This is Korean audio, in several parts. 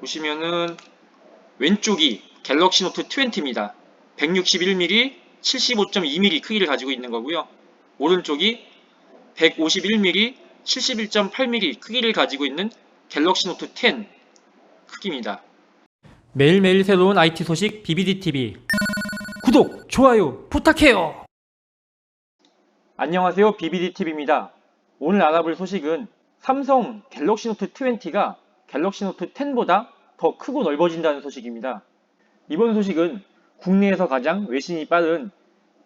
보시면은 왼쪽이 갤럭시 노트 20입니다. 161mm, 75.2mm 크기를 가지고 있는 거고요. 오른쪽이 151mm, 71.8mm 크기를 가지고 있는 갤럭시 노트 10 크기입니다. 매일매일 새로운 IT 소식 BBDTV 구독, 좋아요 부탁해요. 안녕하세요. BBDTV입니다. 오늘 알아볼 소식은 삼성 갤럭시 노트 20가 갤럭시 노트 10보다 더 크고 넓어진다는 소식입니다. 이번 소식은 국내에서 가장 외신이 빠른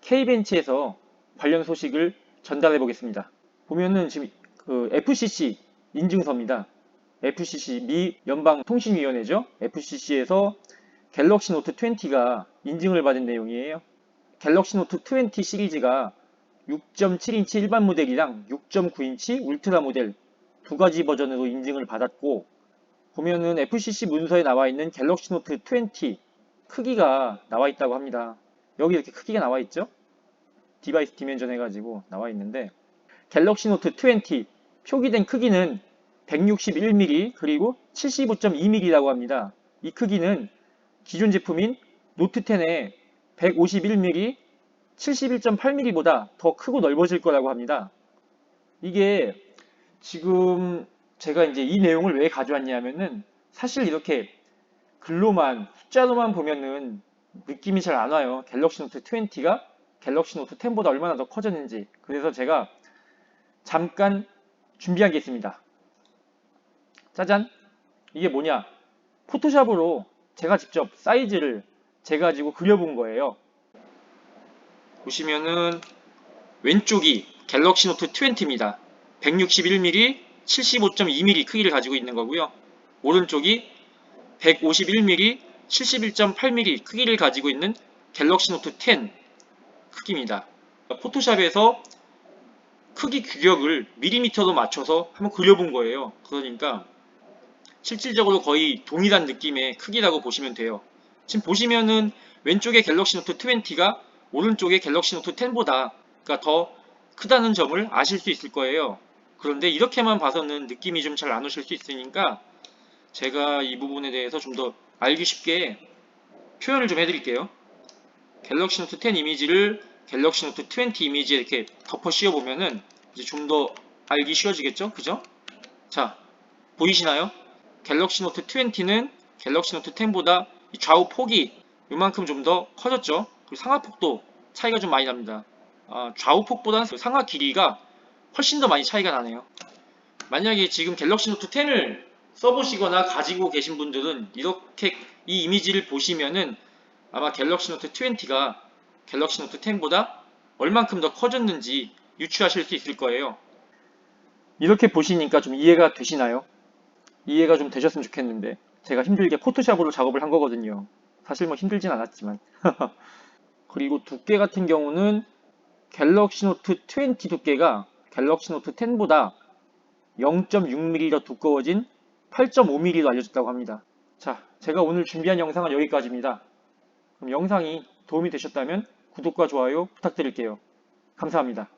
K벤치에서 관련 소식을 전달해 보겠습니다. 보면은 지금 그 FCC 인증서입니다. FCC 미 연방통신위원회죠. FCC에서 갤럭시 노트 20가 인증을 받은 내용이에요. 갤럭시 노트 20 시리즈가 6.7인치 일반 모델이랑 6.9인치 울트라 모델 두 가지 버전으로 인증을 받았고 보면은 FCC 문서에 나와 있는 갤럭시 노트 20 크기가 나와 있다고 합니다. 여기 이렇게 크기가 나와 있죠? 디바이스 디멘전 해가지고 나와 있는데 갤럭시 노트 20 표기된 크기는 161mm 그리고 75.2mm라고 합니다. 이 크기는 기존 제품인 노트 10의 151mm 71.8mm보다 더 크고 넓어질 거라고 합니다. 이게 지금 제가 이제 이 내용을 왜 가져왔냐면은 사실 이렇게 글로만 숫자로만 보면은 느낌이 잘 안 와요. 갤럭시 노트 20가 갤럭시 노트 10보다 얼마나 더 커졌는지. 그래서 제가 잠깐 준비한 게 있습니다. 짜잔! 이게 뭐냐? 포토샵으로 제가 직접 사이즈를 제가 가지고 그려본 거예요. 보시면은 왼쪽이 갤럭시 노트 20입니다. 161mm, 75.2mm 크기를 가지고 있는 거고요. 오른쪽이 151mm, 71.8mm 크기를 가지고 있는 갤럭시 노트 10 크기입니다. 포토샵에서 크기 규격을 미리미터로 맞춰서 한번 그려본 거예요. 그러니까 실질적으로 거의 동일한 느낌의 크기라고 보시면 돼요. 지금 보시면은 왼쪽에 갤럭시 노트 20가 오른쪽에 갤럭시 노트 10보다 그러니까 더 크다는 점을 아실 수 있을 거예요. 그런데 이렇게만 봐서는 느낌이 좀 잘 안 오실 수 있으니까 제가 이 부분에 대해서 좀 더 알기 쉽게 표현을 좀 해드릴게요. 갤럭시 노트 10 이미지를 갤럭시 노트 20 이미지에 이렇게 덮어 씌워 보면은 이제 좀 더 알기 쉬워지겠죠? 그죠? 자, 보이시나요? 갤럭시 노트 20는 갤럭시 노트 10보다 좌우 폭이 이만큼 좀 더 커졌죠? 그리고 상하 폭도 차이가 좀 많이 납니다. 아, 좌우 폭보다는 그 상하 길이가 훨씬 더 많이 차이가 나네요. 만약에 지금 갤럭시 노트 10을 써보시거나 가지고 계신 분들은 이렇게 이 이미지를 보시면은 아마 갤럭시 노트 20가 갤럭시 노트 10보다 얼만큼 더 커졌는지 유추하실 수 있을 거예요. 이렇게 보시니까 좀 이해가 되시나요? 이해가 좀 되셨으면 좋겠는데 제가 힘들게 포토샵으로 작업을 한 거거든요. 사실 뭐 힘들진 않았지만 그리고 두께 같은 경우는 갤럭시 노트 20 두께가 갤럭시 노트 10보다 0.6mm 더 두꺼워진 8.5mm로 알려졌다고 합니다. 자, 제가 오늘 준비한 영상은 여기까지입니다. 그럼 영상이 도움이 되셨다면 구독과 좋아요 부탁드릴게요. 감사합니다.